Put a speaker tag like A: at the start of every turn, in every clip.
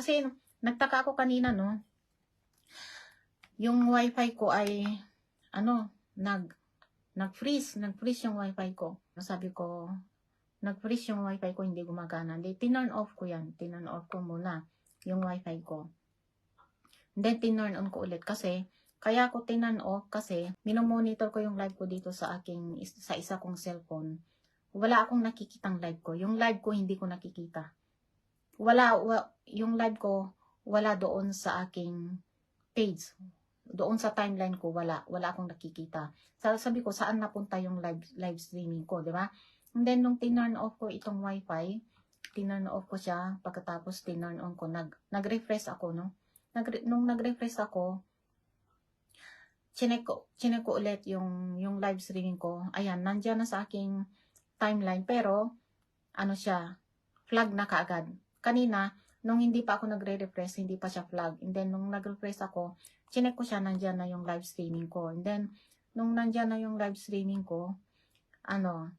A: Kasi nagtaka ako kanina, no? Yung wifi ko ay, ano, nag, nag-freeze. Nag-freeze yung wifi ko. Sabi ko, nag-freeze yung wifi ko, hindi gumagana. Hindi, tinurn off ko yan. Tinurn off ko muna yung wifi ko. Then, tinurn on ko ulit kasi, kaya ako tinurn off kasi, minomonitor ko yung live ko dito sa aking, sa isa kong cellphone. Wala akong nakikitang live ko. Yung live ko, hindi ko nakikita. Wala, wa, yung live ko, wala doon sa aking page. Doon sa timeline ko, wala. Wala akong nakikita. Sa- Sabi ko, saan napunta yung live, live streaming ko, di ba? And then, nung tinurn off ko itong wifi, tinurn off ko siya, pagkatapos tinurn on ko, nag, nag-refresh ako, no? Nag, nung nag-refresh ako, chinek ko, chinek ko ulit yung, yung live streaming ko. Ayan, nandyan na sa aking timeline, pero, ano siya, flag na kaagad. Kanina, nung hindi pa ako nagre-refresh, hindi pa siya flag. And then, nung nag-refresh ako, chinek ko siya, nandyan na yung live streaming ko. And then, nung nandyan na yung live streaming ko, ano,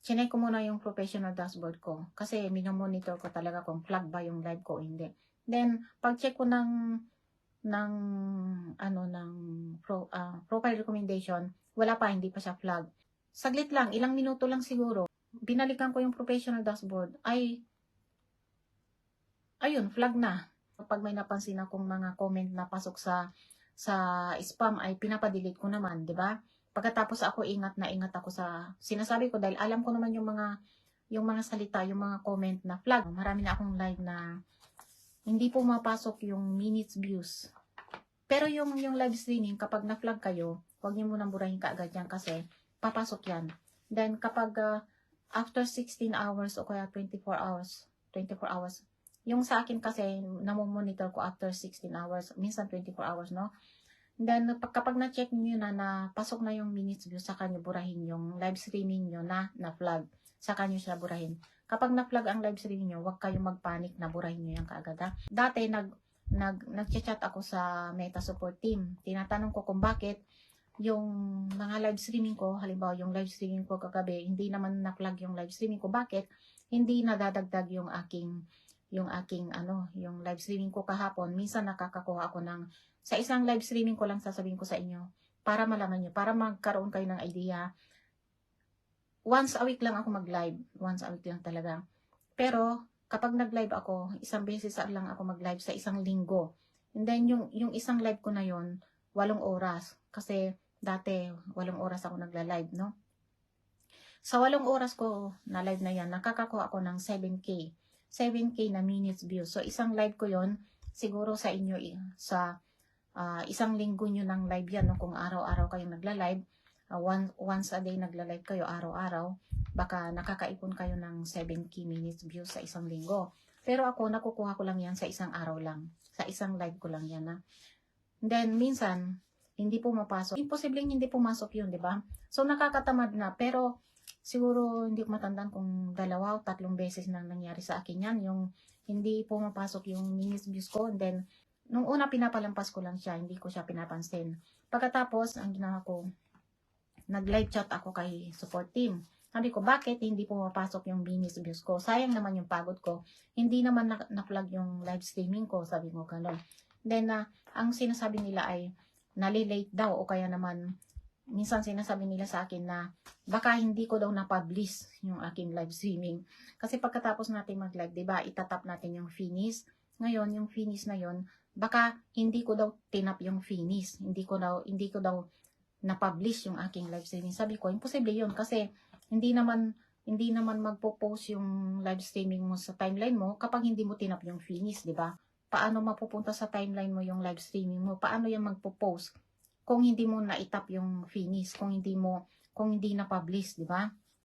A: chinek ko muna yung professional dashboard ko. Kasi, minomonitor ko talaga kung flag ba yung live ko hindi. Then, pag-check ko ng, ng, ano, ng pro, ah, profile recommendation, wala pa, hindi pa siya flag. Saglit lang, ilang minuto lang siguro, binalikan ko yung professional dashboard, ay, ayun, flag na. Pag may napansin akong mga comment na pasok sa sa spam ay pinapadelete ko naman, 'di ba? Pagkatapos ako ingat na ingat ako sa sinasabi ko dahil alam ko naman yung mga yung mga salita, yung mga comment na flag. Marami na akong live na hindi po mapasok yung minutes views. Pero yung yung live streaming kapag na-flag kayo, huwag niyo munang burahin kaagad yan kasi papasok yan. Then kapag ah, after 16 hours o kaya 24 hours, 24 hours, yung sa akin kasi, namomonitor ko after 16 hours, minsan 24 hours, no? Then, pag, kapag na-check niyo na na pasok na yung minutes view, saka nyo burahin yung live streaming nyo na na-flag. Saka nyo siya burahin. Kapag na-flag ang live streaming nyo, huwag kayong magpanik na burahin nyo yan kaagad. Ha? Dati, nag, nag, nag-chat ako sa Meta Support Team. Tinatanong ko kung bakit yung mga live streaming ko, halimbawa yung live streaming ko kagabi, hindi naman na-flag yung live streaming ko. Bakit? Hindi nadadagdag yung aking yung aking ano, yung live streaming ko kahapon, minsan nakakakuha ako ng sa isang live streaming ko lang sasabihin ko sa inyo para malaman nyo, para magkaroon kayo ng idea. Once a week lang ako mag-live. Once a week lang talaga. Pero, kapag nag-live ako, isang beses lang ako mag-live sa isang linggo. And then, yung, yung isang live ko na yon walong oras. Kasi, dati, walong oras ako nagla-live, no? Sa walong oras ko na live na yan, nakakakuha ako ng 7K. 7K na minutes view. So, isang live ko yon siguro sa inyo, eh, sa ah, isang linggo nyo ng live yan, no? kung araw-araw kayong nagla-live, ah, one, once a day nagla-live kayo araw-araw, baka nakakaipon kayo ng 7K minutes view sa isang linggo. Pero ako, nakukuha ko lang yan sa isang araw lang. Sa isang live ko lang yan. Ha? Then, minsan, hindi po mapasok. Imposibleng hindi pumasok yun, di ba? So, nakakatamad na. Pero, siguro hindi ko matandaan kung dalawa o tatlong beses na nangyari sa akin yan. Yung hindi pumapasok yung minutes views ko. And then, nung una pinapalampas ko lang siya, hindi ko siya pinapansin. Pagkatapos, ang ginawa ko, nag-live chat ako kay support team. Sabi ko, bakit hindi pumapasok yung minutes views ko? Sayang naman yung pagod ko. Hindi naman na- na-flag yung live streaming ko, sabi ko gano'n. Then, na ang sinasabi nila ay, nalilate daw o kaya naman minsan sinasabi nila sa akin na baka hindi ko daw na-publish yung aking live streaming. Kasi pagkatapos natin mag-live, 'di ba, itatap natin yung finish. Ngayon, yung finish na yon, baka hindi ko daw tinap yung finish. Hindi ko daw hindi ko daw na-publish yung aking live streaming. Sabi ko, imposible yun kasi hindi naman hindi naman magpo-post yung live streaming mo sa timeline mo kapag hindi mo tinap yung finish, 'di ba? Paano mapupunta sa timeline mo yung live streaming mo? Paano yan magpo-post? Kung hindi mo na-tap yung finish, kung hindi mo, kung hindi na-publish, di ba?